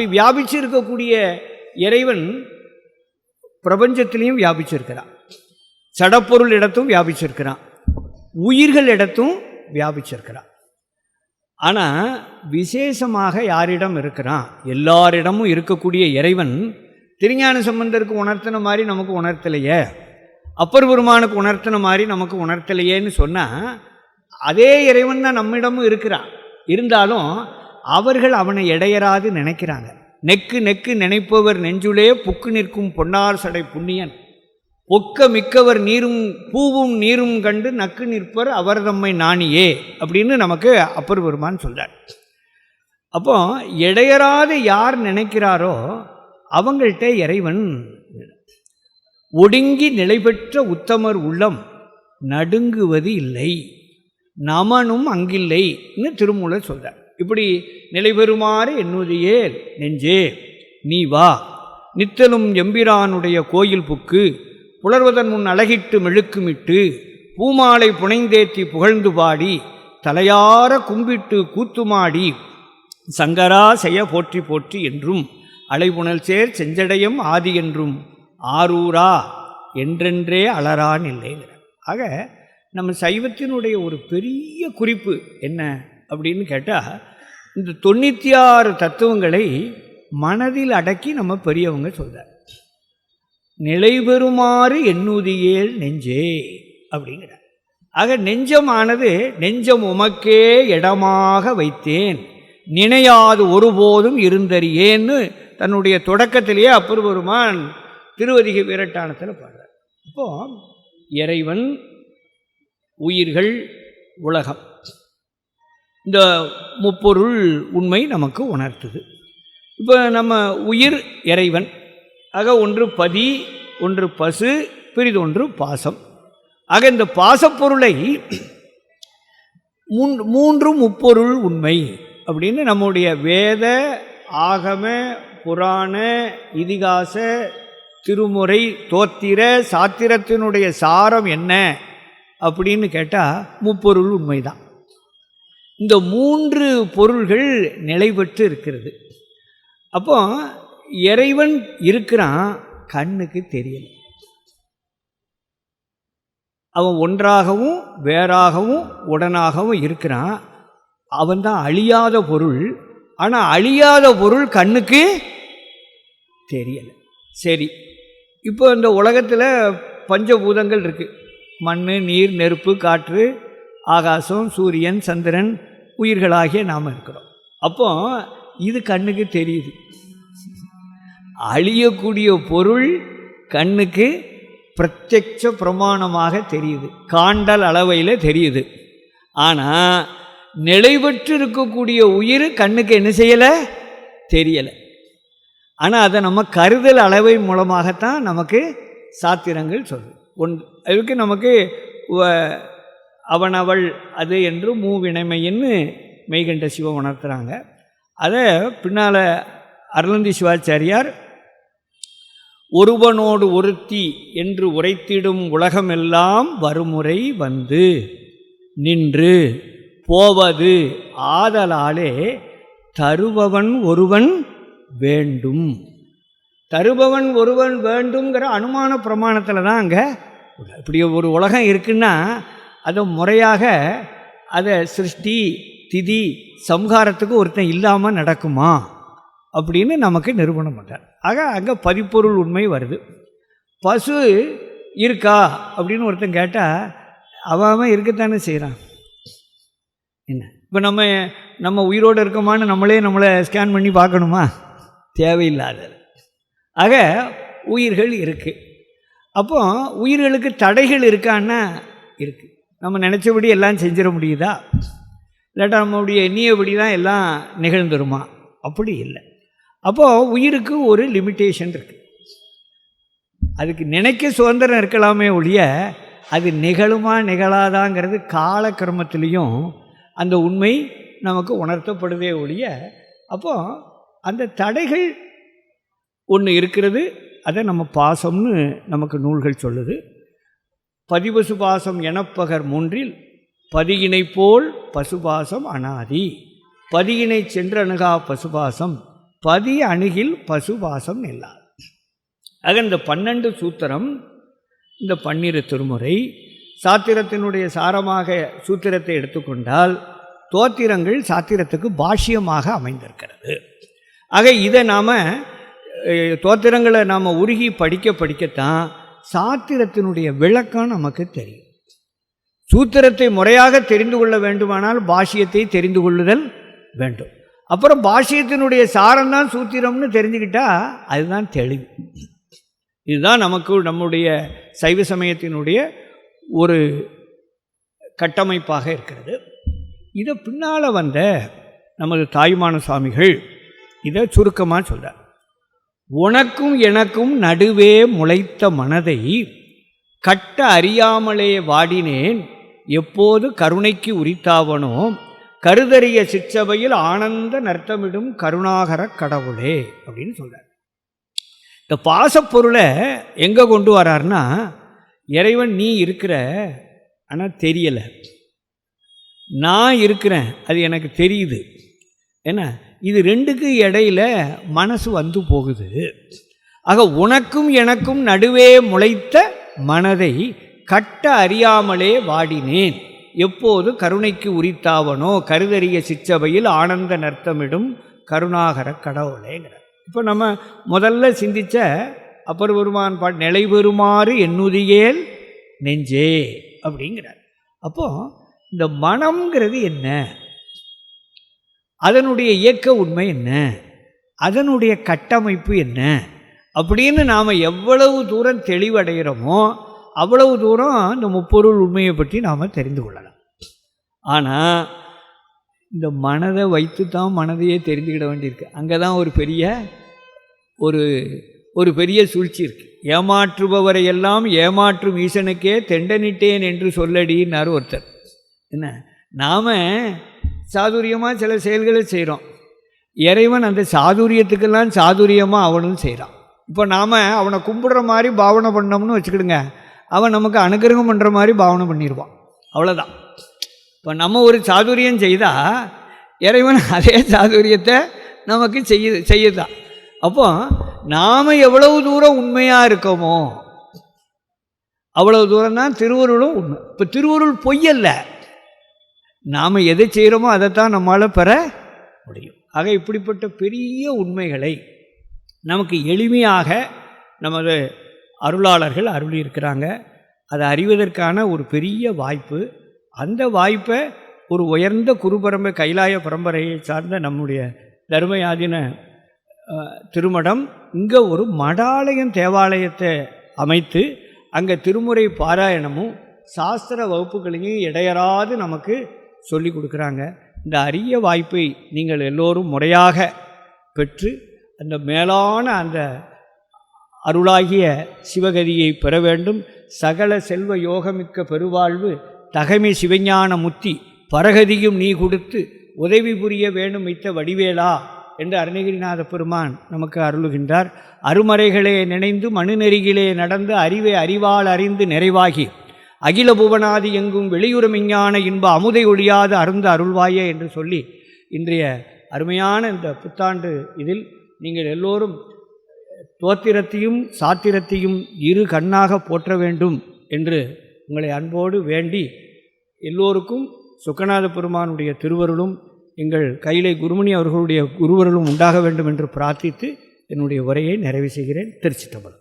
அப்படி வியாபிச்சு இருக்கக்கூடிய இறைவன் பிரபஞ்சத்திலையும் வியாபிச்சிருக்கிறான். சடப்பொருள் இடத்தும் வியாபிச்சிருக்கிறான். உயிர்கள் இடத்தும் வியாபிச்சிருக்கிறான். ஆனால் விசேஷமாக யாரிடம் இருக்கிறான்? எல்லாரிடமும் இருக்கக்கூடிய இறைவன் திருஞான சம்பந்தருக்கு உணர்த்தின மாதிரி நமக்கு உணர்த்தலையே. அப்பர் பெருமானுக்கு உணர்த்தின மாதிரி நமக்கு உணர்த்தலையேன்னு சொன்னால் அதே இறைவன் தான் நம்மிடமும் இருக்கிறான். இருந்தாலும் அவர்கள் அவனை இடையராது நினைக்கிறாங்க. நெக்கு நெக்கு நினைப்பவர் நெஞ்சுளே புக்கு நிற்கும் பொன்னார் சடை புண்ணியன். ஒக்க மிக்கவர் நீரும் பூவும் நீரும் கண்டு நக்கு நிற்பர் அவர் தம்மை நாணியே அப்படின்னு நமக்கு அப்பர் பெருமான் சொல்கிறார் அப்போ இடையராது யார் நினைக்கிறாரோ அவங்கள்ட்ட இறைவன் ஒடுங்கி நிலை பெற்ற உத்தமர் உள்ளம் நடுங்குவது இல்லை. நமனும் அங்கில்லைன்னு திருமூலர் சொல்கிறார் இப்படி நிலை பெறுமாறு என்னுதையே நெஞ்சே நீ வா. நித்தலும் எம்பிரானுடைய கோயில் புக்கு. புலர்வதன் முன் அழகிட்டு மெழுக்குமிட்டு பூமாலை புனைந்தேத்தி புகழ்ந்து பாடி தலையார கும்பிட்டு கூத்துமாடி சங்கரா செய்ய போற்றி போற்றி என்றும் அலைபுணல் சேர் செஞ்சடையம் ஆதி என்றும் ஆரூரா என்றென்றே அலரான் இல்லைங்கிறார் ஆக நம்ம சைவத்தினுடைய ஒரு பெரிய குறிப்பு என்ன? அப்படின்னு கேட்டால் இந்த தொண்ணூற்றி ஆறு தத்துவங்களை மனதில் அடக்கி நம்ம பெரியவங்க சொல்கிறார் நிலை பெறுமாறு எண்ணுதியேல் நெஞ்சே அப்படிங்கிறார். ஆக நெஞ்சமானது நெஞ்சம் உமக்கே இடமாக வைத்தேன். நினையாது ஒருபோதும் இருந்தறியேன்னு தன்னுடைய தொடக்கத்திலேயே அப்பர் திருவதிகை வீரட்டானத்தில் பாடுறார். இப்போ இறைவன் உயிர்கள் உலகம். இந்த முப்பொருள் உண்மை நமக்கு உணர்த்துது. இப்போ நம்ம உயிர் இறைவன் ஆக ஒன்று பதி ஒன்று பசு பிரிதொன்று பாசம். ஆக இந்த பாசப்பொருளை மூன் மூன்று முப்பொருள் உண்மை அப்படின்னு நம்முடைய வேத ஆகம புராண இதிகாச திருமுறை தோத்திர சாத்திரத்தினுடைய சாரம் என்ன அப்படின்னு கேட்டால் முப்பொருள் உண்மைதான். இந்த மூன்று பொருள்கள் நிலைபெற்று இருக்கிறது. அப்போ இறைவன் இருக்கிறான் கண்ணுக்கு தெரியல. அவன் ஒன்றாகவும் வேறாகவும் உடனாகவும் இருக்கிறான். அவன் தான் அழியாத பொருள். ஆனால் அழியாத பொருள் கண்ணுக்கு தெரியலை. சரி இப்போ இந்த உலகத்தில் பஞ்சபூதங்கள் இருக்குது மண் நீர் நெருப்பு காற்று ஆகாசம் சூரியன் சந்திரன் உயிர்களாகிய நாம் இருக்கிறோம். அப்போ இது கண்ணுக்கு தெரியுது. அழியக்கூடிய பொருள் கண்ணுக்கு பிரத்யட்ச பிரமாணமாக தெரியுது. காண்டல் அளவையில் தெரியுது. ஆனால் நிலைபெற்று இருக்கக்கூடிய உயிர் கண்ணுக்கு என்ன செய்யலை? தெரியலை. ஆனால் அதை நம்ம கருதல் அளவை மூலமாகத்தான் நமக்கு சாத்திரங்கள் சொல்லுது. ஒன் அதுக்கு நமக்கு அவன் அவனவள் அது என்று மூவினைமைன்னு மெய்கண்ட சிவம் உணர்த்துறாங்க. அதை பின்னால் அருளந்தி சிவாச்சாரியார் ஒருவனோடு ஒருத்தி என்று உரைத்திடும் உலகமெல்லாம் வருமுறை வந்து நின்று போவது ஆதலாலே தருபவன் ஒருவன் வேண்டும். தருபவன் ஒருவன் வேண்டுங்கிற அனுமான பிரமாணத்தில் தான் அங்கே இப்படி ஒரு உலகம் இருக்குன்னா அதை முறையாக அதை சிருஷ்டி திதி சம்ஹாரத்துக்கு ஒருத்தன் இல்லாமல் நடக்குமா? அப்படின்னு நமக்கு நிரூபணம் பண்ணுறார் ஆக அங்கே பதிப்பொருள் உண்மை வருது. பசு இருக்கா? அப்படின்னு ஒருத்தன் கேட்டால் அவன் இருக்கத்தானே செய்கிறான் என்ன? இப்போ நம்ம நம்ம உயிரோடு இருக்கோமான்னு நம்மளே நம்மளை ஸ்கேன் பண்ணி பார்க்கணுமா? தேவையில்லாதது. ஆக உயிர்கள் இருக்குது அப்போ உயிர்களுக்கு தடைகள் இருக்கான்னா இருக்குது நம்ம நினச்சபடி எல்லாம் செஞ்சிட முடியுதா? இல்லாட்டா நம்மளுடைய எண்ணியபடி தான் எல்லாம் நிகழ்ந்துருமா? அப்படி இல்லை. அப்போது உயிருக்கு ஒரு லிமிட்டேஷன் இருக்குது அதுக்கு நினைக்க சுதந்திரம் இருக்கலாமே ஒழிய அது நிகழுமா நிகழாதாங்கிறது காலக்கிரமத்திலையும் அந்த உண்மை நமக்கு உணர்த்தப்படுதே ஒழிய அப்போ அந்த தடைகள் ஒன்று இருக்கிறது அதை நம்ம பாசம்னு நமக்கு நூல்கள் சொல்லுது. பதிவு சுபாசம் எனப்பகர் மூன்றில் பதியினை போல் பசுபாசம் அனாதி. பதியினை சென்றணுகா பசுபாசம் பதி அணுகில் பசுபாசம் இல்லாது ஆக இந்த பன்னெண்டு சூத்திரம் இந்த பன்னிரு திருமுறை சாத்திரத்தினுடைய சாரமாக சூத்திரத்தை எடுத்துக்கொண்டால் தோத்திரங்கள் சாத்திரத்துக்கு பாஷ்யமாக அமைந்திருக்கிறது. ஆக இதை நாம் தோத்திரங்களை நாம் உருகி படிக்க படிக்கத்தான் சாத்திரத்தினுடைய விளக்கம் நமக்கு தெரியும். சூத்திரத்தை முறையாக தெரிந்து கொள்ள வேண்டுமானால் பாஷ்யத்தை தெரிந்து கொள்ளுதல் வேண்டும். அப்புறம் பாஷ்யத்தினுடைய சாரம்தான் சூத்திரம்னு தெரிஞ்சுக்கிட்டா அதுதான் தெளிவு. இதுதான் நமக்கு நம்முடைய சைவ சமயத்தினுடைய ஒரு கட்டமைப்பாக இருக்கிறது. இதை பின்னால் வந்த நமது தாய்மான சுவாமிகள் இதை சுருக்கமாக சொல்கிறார் உனக்கும் எனக்கும் நடுவே முளைத்த மனதை கட்ட அறியாமலே வாடினேன். எப்போது கருணைக்கு உரித்தாவனோ கருதறிய சிற்றவையில் ஆனந்த நர்த்தமிடும் கருணாகர கடவுளே அப்படின்னு சொல்கிறார் இந்த பாசப்பொருளை எங்கே கொண்டு வரார்னா இறைவன் நீ இருக்கிற ஆனால் தெரியலை. நான் இருக்கிறேன் அது எனக்கு தெரியுது. என்ன இது ரெண்டுக்கு இடையில மனசு வந்து போகுது. ஆக உனக்கும் எனக்கும் நடுவே முளைத்த மனதை கட்ட அறியாமலே வாடினேன். எப்போது கருணைக்கு உரித்தாவனோ கருதறிய சிச்சபையில் ஆனந்த நர்த்தமிடும் கருணாகர கடவுளேங்கிற இப்போ நம்ம முதல்ல சிந்திச்ச அப்பர் பெருமான் பாட் நிலை பெறுமாறு என்னுதியேல் நெஞ்சே அப்படிங்கிறார். அப்போ இந்த மனம்ங்கிறது என்ன? அதனுடைய இயக்க உண்மை என்ன? அதனுடைய கட்டமைப்பு என்ன? அப்படின்னு நாம் எவ்வளவு தூரம் தெளிவடைகிறோமோ அவ்வளவு தூரம் இந்த முப்பொருள் உண்மையை பற்றி நாம் தெரிந்து கொள்ளலாம். ஆனால் இந்த மனதை வைத்து தான் மனதையே தெரிஞ்சுக்கிட வேண்டியிருக்கு. அங்கே தான் ஒரு பெரிய ஒரு ஒரு பெரிய சூழ்ச்சி இருக்குது ஏமாற்றுபவரை எல்லாம் ஏமாற்றும் ஈசனுக்கே தெண்டனிட்டேன் என்று சொல்லடினார் ஒருத்தர். என்ன? நாம் சாதுரியமாக சில செயல்களை செய்கிறோம் இறைவன் அந்த சாதுரியத்துக்கெல்லாம் சாதுரியமாக அவனும் செய்கிறான் இப்போ நாம் அவனை கும்பிடுற மாதிரி பாவனை பண்ணோம்னு வச்சுக்கிடுங்க. அவன் நமக்கு அனுகிரகம் பண்ணுற மாதிரி பாவனை பண்ணிடுவான். அவ்வளோதான் இப்போ நம்ம ஒரு சாதுரியம் செய்தால் இறைவன் அதே சாதுரியத்தை நமக்கு செய்ய செய்யுதான் அப்போ நாம் எவ்வளவு தூரம் உண்மையாக இருக்கோமோ அவ்வளவு தூரம் தான் திருவருளும் உண்மை. இப்போ திருவருள் பொய்யல்ல நாம் எதை செய்கிறோமோ அதைத்தான் நம்மளால் பெற முடியும். ஆக இப்படிப்பட்ட பெரிய உண்மைகளை நமக்கு எளிமையாக நமது அருளாளர்கள் அருளியிருக்கிறாங்க. அதை அறிவதற்கான ஒரு பெரிய வாய்ப்பு. அந்த வாய்ப்பை ஒரு உயர்ந்த குருபரம்பை கைலாய பரம்பரையை சார்ந்த நம்முடைய தர்மயாதின திருமடம் இங்கே ஒரு மடாலயம் தேவாலயத்தை அமைத்து அங்கே திருமுறை பாராயணமும் சாஸ்திர வகுப்புகளையும் இடையறாது நமக்கு சொல்லி கொடுக்குறாங்க. இந்த அரிய வாய்ப்பை நீங்கள் எல்லோரும் முறையாக பெற்று அந்த மேலான அந்த அருளாகிய சிவகதியை பெற வேண்டும். சகல செல்வ யோகமிக்க பெருவாழ்வு தகமை சிவஞான முத்தி பரகதியும் நீ கொடுத்து உதவி புரிய வேணும் வைத்த வடிவேலா என்று அருணகிரிநாத பெருமான் நமக்கு அருளுகின்றார். அருமறைகளே நினைந்து மனு மனுநெறிகிலே நடந்து அறிவை அறிவால் அறிந்து நிறைவாகி அகில புவனாதி எங்கும் வெளியுற விஞ்ஞான இன்ப அமுதை ஒழியாத அருந்த அருள்வாயே என்று சொல்லி இன்றைய அருமையான இந்த புத்தாண்டு இதில் நீங்கள் எல்லோரும் தோத்திரத்தையும் சாத்திரத்தையும் இரு கண்ணாக போற்ற வேண்டும் என்று உங்களை அன்போடு வேண்டி எல்லோருக்கும் சுக்கநாத பெருமானுடைய திருவருளும் எங்கள் கையிலே குருமணி அவர்களுடைய குருவருளும் உண்டாக வேண்டும் என்று பிரார்த்தித்து என்னுடைய உரையை நிறைவு செய்கிறேன். திருச்சி தமிழ்.